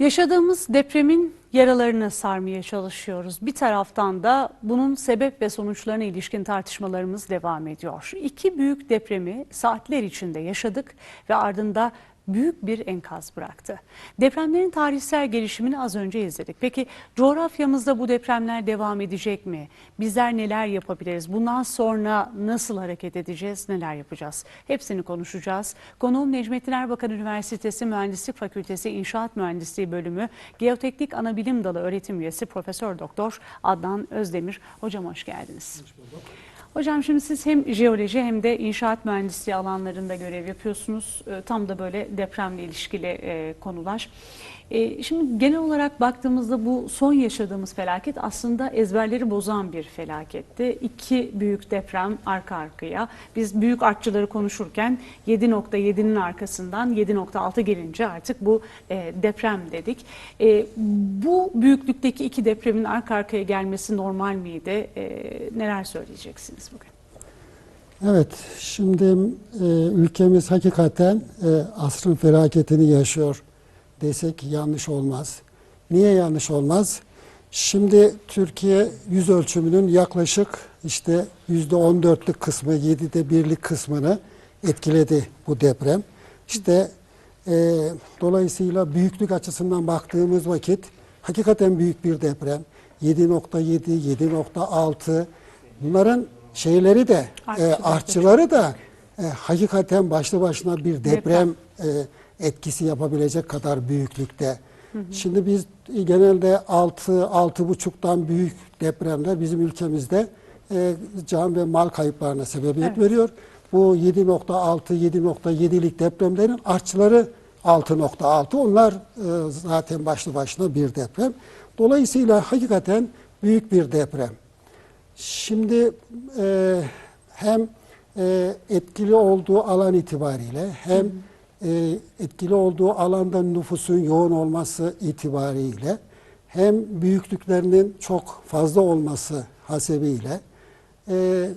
Yaşadığımız depremin yaralarını sarmaya çalışıyoruz. Bir taraftan da bunun sebep ve sonuçlarına ilişkin tartışmalarımız devam ediyor. İki büyük depremi saatler içinde yaşadık ve ardında büyük bir enkaz bıraktı. Depremlerin tarihsel gelişimini az önce izledik. Peki coğrafyamızda bu depremler devam edecek mi? Bizler neler yapabiliriz? Bundan sonra nasıl hareket edeceğiz? Neler yapacağız? Hepsini konuşacağız. Konuğum Necmettin Erbakan Üniversitesi Mühendislik Fakültesi İnşaat Mühendisliği Bölümü Geoteknik Anabilim Dalı öğretim üyesi Profesör Doktor Adnan Özdemir. Hocam hoş geldiniz. Hocam şimdi siz hem jeoloji hem de inşaat mühendisliği alanlarında görev yapıyorsunuz. E, Tam da böyle depremle ilişkili e, konular. E, Şimdi genel olarak baktığımızda bu son yaşadığımız felaket aslında ezberleri bozan bir felaketti. İki büyük deprem arka arkaya. Biz büyük artçıları konuşurken 7.7'nin arkasından 7.6 gelince artık bu e, deprem dedik. Bu büyüklükteki iki depremin arka arkaya gelmesi normal miydi? Neler söyleyeceksiniz bugün? Evet, şimdi e, ülkemiz hakikaten e, asrın felaketini yaşıyor desek yanlış olmaz. Niye yanlış olmaz? Şimdi Türkiye yüz ölçümünün yaklaşık işte yüzde on dörtlük kısmı, yedide birlik kısmını etkiledi bu deprem. İşte e, dolayısıyla büyüklük açısından baktığımız vakit hakikaten büyük bir deprem. 7.7, 7.6 bunların şeyleri de e, Artçıları. artçıları da e, hakikaten başlı başına bir deprem e, etkisi yapabilecek kadar büyüklükte. Şimdi biz genelde 6 6,5'tan büyük depremler bizim ülkemizde e, can ve mal kayıplarına sebebiyet Evet. veriyor. Bu 7.6 7.7'lik depremlerin artçıları 6.6 onlar e, zaten başlı başına bir deprem. Dolayısıyla hakikaten büyük bir deprem. Şimdi e, hem e, etkili olduğu alan itibariyle hem e, etkili olduğu alanda nüfusun yoğun olması itibariyle hem büyüklüklerinin çok fazla olması hasebiyle e,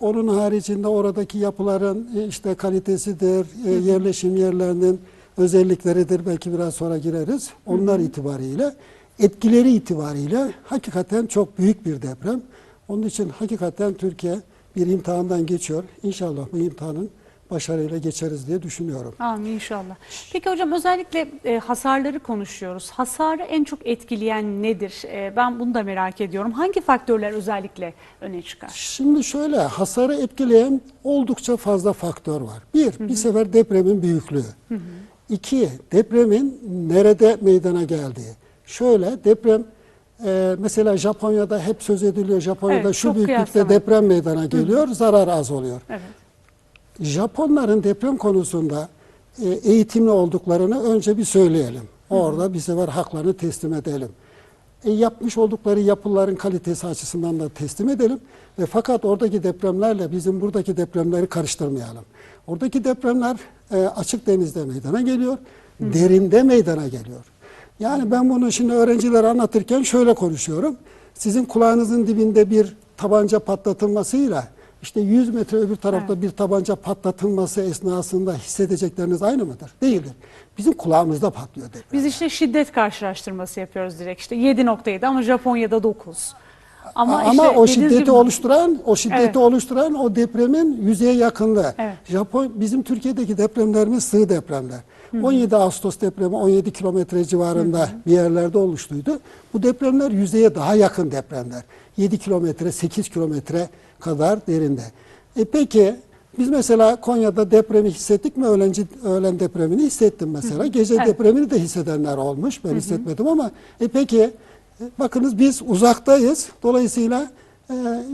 onun haricinde oradaki yapıların e, işte kalitesidir, e, yerleşim yerlerinin özellikleridir belki biraz sonra gireriz. Onlar itibariyle etkileri itibariyle hakikaten çok büyük bir deprem. Onun için hakikaten Türkiye bir imtihandan geçiyor. İnşallah bu imtihanın başarıyla geçeriz diye düşünüyorum. Amin inşallah. Peki hocam özellikle e, hasarları konuşuyoruz. Hasarı en çok etkileyen nedir? E, ben bunu da merak ediyorum. Hangi faktörler özellikle öne çıkar? Şimdi şöyle hasarı etkileyen oldukça fazla faktör var. Bir, bir sefer depremin büyüklüğü. İki, depremin nerede meydana geldiği. Şöyle deprem e, mesela Japonya'da hep söz ediliyor. Japonya'da Evet, şu büyüklükte deprem meydana geliyor, zarar az oluyor. Evet. Japonların deprem konusunda e, eğitimli olduklarını önce bir söyleyelim. Orada bir sefer haklarını teslim edelim. E, yapmış oldukları yapıların kalitesi açısından da teslim edelim. Ve fakat oradaki depremlerle bizim buradaki depremleri karıştırmayalım. Oradaki depremler e, açık denizde meydana geliyor, derinde meydana geliyor. Yani ben bunu şimdi öğrencilere anlatırken şöyle konuşuyorum. Sizin kulağınızın dibinde bir tabanca patlatılmasıyla işte 100 metre öbür tarafta bir tabanca patlatılması esnasında hissedecekleriniz aynı mıdır? Değildir. Bizim kulağımızda patlıyor deprem. Biz işte şiddet karşılaştırması yapıyoruz direkt. İşte 7.7 ama Japonya'da 9. Ama, Ama, işte o şiddeti gibi- oluşturan, o şiddeti Evet. oluşturan o depremin yüzeye yakınlığı. Evet. Japon bizim Türkiye'deki depremlerimiz sığ depremler. 17 Ağustos depremi 17 kilometre civarında bir yerlerde oluştuydu. Bu depremler yüzeye daha yakın depremler. 7 kilometre, 8 kilometre kadar derinde. E peki biz mesela Konya'da depremi hissettik mi? Öğlenci, öğlen depremini hissettim mesela. Gece Evet. depremini de hissedenler olmuş. Ben hissetmedim ama e peki e, bakınız biz uzaktayız. Dolayısıyla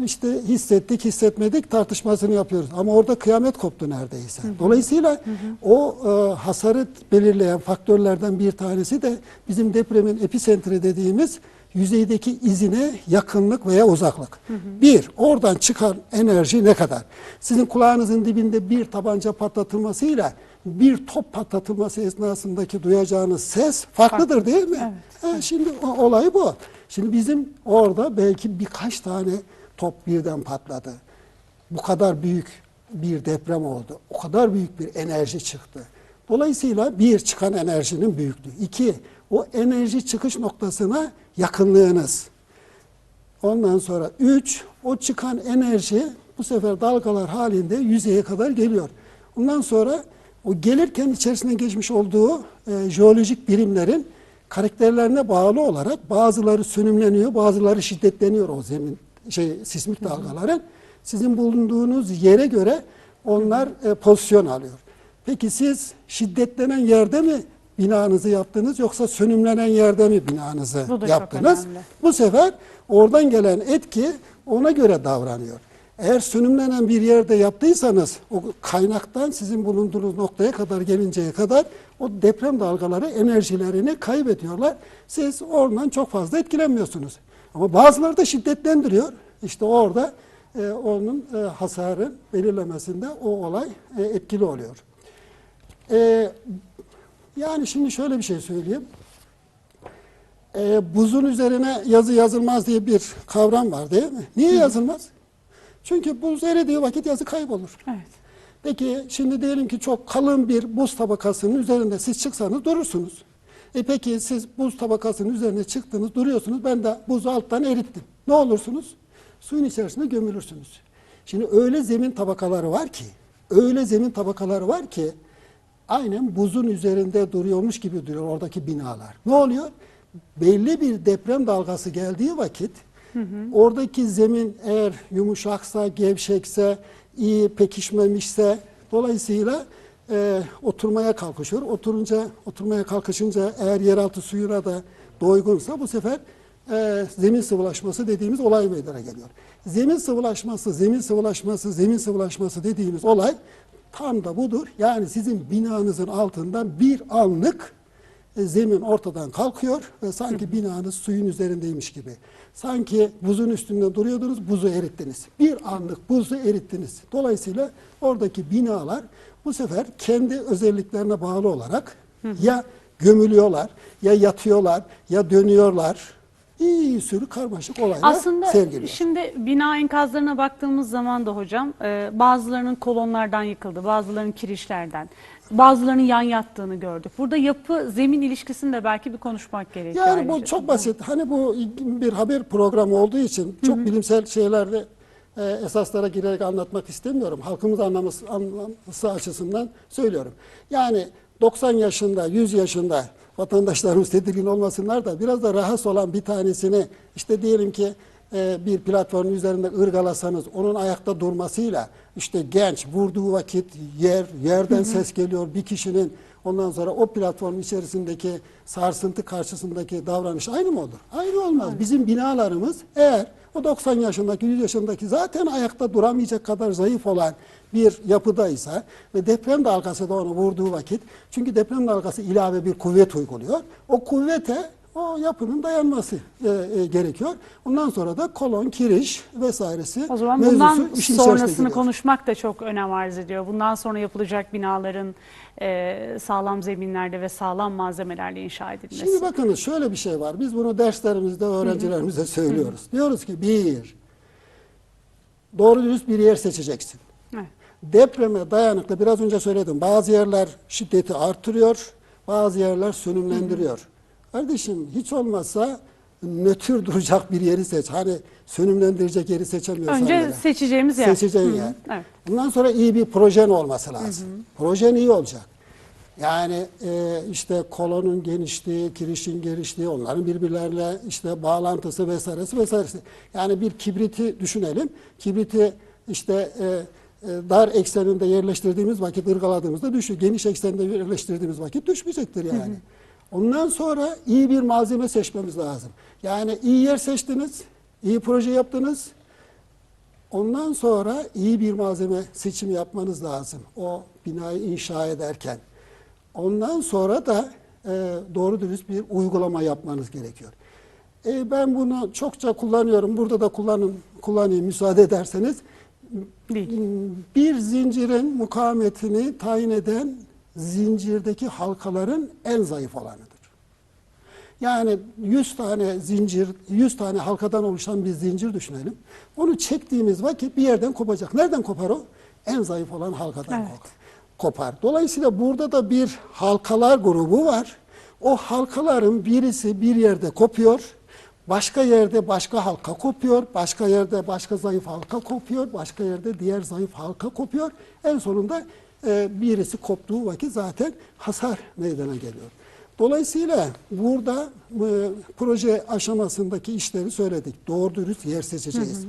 işte hissettik, hissetmedik tartışmasını yapıyoruz. Ama orada kıyamet koptu neredeyse. Dolayısıyla o e, hasarı belirleyen faktörlerden bir tanesi de bizim depremin epicentri dediğimiz yüzeydeki izine yakınlık veya uzaklık. Bir, oradan çıkan enerji ne kadar? Sizin kulağınızın dibinde bir tabanca patlatılmasıyla bir top patlatılması esnasındaki duyacağınız ses farklıdır değil mi? Ha, şimdi o- olay bu. Şimdi bizim orada belki birkaç tane top birden patladı. Bu kadar büyük bir deprem oldu. O kadar büyük bir enerji çıktı. Dolayısıyla bir çıkan enerjinin büyüklüğü. iki o enerji çıkış noktasına yakınlığınız. Ondan sonra 3 o çıkan enerji bu sefer dalgalar halinde yüzeye kadar geliyor. Ondan sonra o gelirken içerisine geçmiş olduğu e, jeolojik birimlerin karakterlerine bağlı olarak bazıları sönümleniyor, bazıları şiddetleniyor o zemin şey sismik dalgaların. Sizin bulunduğunuz yere göre onlar e, pozisyon alıyor. Peki siz şiddetlenen yerde mi binanızı yaptınız yoksa sönümlenen yerde mi binanızı Bu da çok yaptınız? önemli. Bu sefer oradan gelen etki ona göre davranıyor. Eğer sönümlenen bir yerde yaptıysanız o kaynaktan sizin bulunduğunuz noktaya kadar gelinceye kadar o deprem dalgaları enerjilerini kaybediyorlar. Siz oradan çok fazla etkilenmiyorsunuz. Ama bazıları da şiddetlendiriyor. İşte orada e, onun e, hasarın belirlemesinde o olay e, etkili oluyor. E, yani şimdi şöyle bir şey söyleyeyim. E, buzun üzerine yazı yazılmaz diye bir kavram var değil mi? Niye yazılmaz? Çünkü buz eridiği vakit yazı kaybolur. Evet. Peki şimdi diyelim ki çok kalın bir buz tabakasının üzerinde siz çıksanız durursunuz. E peki siz buz tabakasının üzerine çıktınız, duruyorsunuz. Ben de buzu alttan erittim. Ne olursunuz? Suyun içerisine gömülürsünüz. Şimdi öyle zemin tabakaları var ki, öyle zemin tabakaları var ki aynen buzun üzerinde duruyormuş gibi duruyor oradaki binalar. Ne oluyor? Belli bir deprem dalgası geldiği vakit oradaki zemin eğer yumuşaksa, gevşekse, iyi pekişmemişse dolayısıyla e, oturmaya kalkışıyor. Oturunca, oturmaya kalkışınca eğer yeraltı suyuna da doygunsa bu sefer e, zemin sıvılaşması dediğimiz olay meydana geliyor. Zemin sıvılaşması, zemin sıvılaşması, zemin sıvılaşması dediğimiz olay tam da budur. Yani sizin binanızın altından bir anlık zemin ortadan kalkıyor ve sanki binanız suyun üzerindeymiş gibi. Sanki buzun üstünde duruyordunuz, buzu erittiniz. Bir anlık buzu erittiniz. Dolayısıyla oradaki binalar bu sefer kendi özelliklerine bağlı olarak ya gömülüyorlar, ya yatıyorlar, ya dönüyorlar. Bir sürü karmaşık olaylar Aslında sergiliyor. şimdi bina enkazlarına baktığımız zaman da hocam e, bazılarının kolonlardan yıkıldı, bazılarının kirişlerden, bazılarının yan yattığını gördük. Burada yapı zemin ilişkisini de belki bir konuşmak gerekiyor. Yani bu çok basit. Hani bu bir haber programı olduğu için çok bilimsel şeylerde e, esaslara girerek anlatmak istemiyorum. Halkımız anlaması, anlaması açısından söylüyorum. Yani 90 yaşında, 100 yaşında vatandaşlarımız tedirgin olmasınlar da biraz da rahatsız olan bir tanesini işte diyelim ki bir platformun üzerinde ırgalasanız onun ayakta durmasıyla işte genç vurduğu vakit yer yerden ses geliyor bir kişinin ondan sonra o platform içerisindeki sarsıntı karşısındaki davranış aynı mı olur? Aynı olmaz. Bizim binalarımız eğer o 90 yaşındaki 100 yaşındaki zaten ayakta duramayacak kadar zayıf olan bir yapıdaysa ve deprem dalgası da onu vurduğu vakit çünkü deprem dalgası ilave bir kuvvet uyguluyor. O kuvvete o yapının dayanması e, e, gerekiyor. Ondan sonra da kolon, kiriş vesairesi O zaman mevzusu bundan işin içerisine sonrasını giriyor. konuşmak da çok önem arz ediyor. Bundan sonra yapılacak binaların e, sağlam zeminlerde ve sağlam malzemelerle inşa edilmesi. Şimdi bakınız şöyle bir şey var. Biz bunu derslerimizde öğrencilerimize söylüyoruz. Diyoruz ki bir, doğru dürüst bir yer seçeceksin. Evet. Depreme dayanıklı biraz önce söyledim. Bazı yerler şiddeti artırıyor, bazı yerler sönümlendiriyor. Kardeşim hiç olmazsa nötr duracak bir yeri seç. Hani sönümlendirecek yeri seçemiyorsan Önce bile. seçeceğimiz yer. Seçeceğin Hı hı, yer. Evet. Bundan sonra iyi bir projen olması lazım. Projen iyi olacak. Yani e, işte kolonun genişliği, kirişin genişliği, onların birbirlerine işte bağlantısı vesairesi vesairesi. Yani bir kibriti düşünelim. Kibriti işte e, e, dar ekseninde yerleştirdiğimiz vakit ırgaladığımızda düşüyor. Geniş eksende yerleştirdiğimiz vakit düşmeyecektir yani. Ondan sonra iyi bir malzeme seçmemiz lazım. Yani iyi yer seçtiniz, iyi proje yaptınız. Ondan sonra iyi bir malzeme seçimi yapmanız lazım. O binayı inşa ederken. Ondan sonra da e, doğru dürüst bir uygulama yapmanız gerekiyor. E, ben bunu çokça kullanıyorum. Burada da kullanın, kullanayım müsaade ederseniz. Bir zincirin mukavemetini tayin eden zincirdeki halkaların en zayıf olanıdır. Yani 100 tane zincir, 100 tane halkadan oluşan bir zincir düşünelim. Onu çektiğimiz vakit bir yerden kopacak. Nereden kopar o? En zayıf olan halkadan Evet. kopar. kopar. Dolayısıyla burada da bir halkalar grubu var. O halkaların birisi bir yerde kopuyor. Başka yerde başka halka kopuyor, başka yerde başka zayıf halka kopuyor, başka yerde diğer zayıf halka kopuyor. En sonunda e, birisi koptuğu vakit zaten hasar meydana geliyor. Dolayısıyla burada e, proje aşamasındaki işleri söyledik. Doğru dürüst yer seçeceğiz.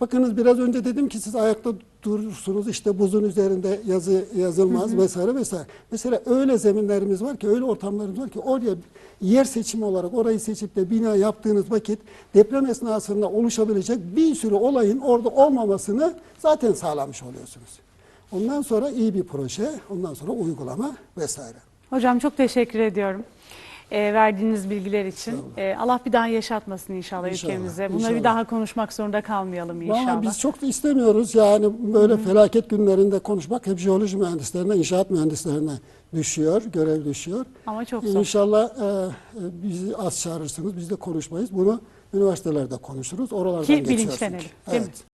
Bakınız biraz önce dedim ki siz ayakta durursunuz işte buzun üzerinde yazı yazılmaz vesaire vesaire. Mesela öyle zeminlerimiz var ki öyle ortamlarımız var ki oraya yer seçimi olarak orayı seçip de bina yaptığınız vakit deprem esnasında oluşabilecek bir sürü olayın orada olmamasını zaten sağlamış oluyorsunuz. Ondan sonra iyi bir proje, ondan sonra uygulama vesaire. Hocam çok teşekkür ediyorum. e, verdiğiniz bilgiler için. E, Allah bir daha yaşatmasın inşallah, İnşallah, ülkemize. Bunları inşallah. bir daha konuşmak zorunda kalmayalım inşallah. Valla biz çok da istemiyoruz yani böyle felaket günlerinde konuşmak hep jeoloji mühendislerine, inşaat mühendislerine düşüyor, görev düşüyor. Ama çok zor. İnşallah e, e, bizi az çağırırsınız, biz de konuşmayız. Bunu üniversitelerde konuşuruz, oralardan Ki geçiyor bilinçlenelim, çünkü. değil mi? Evet.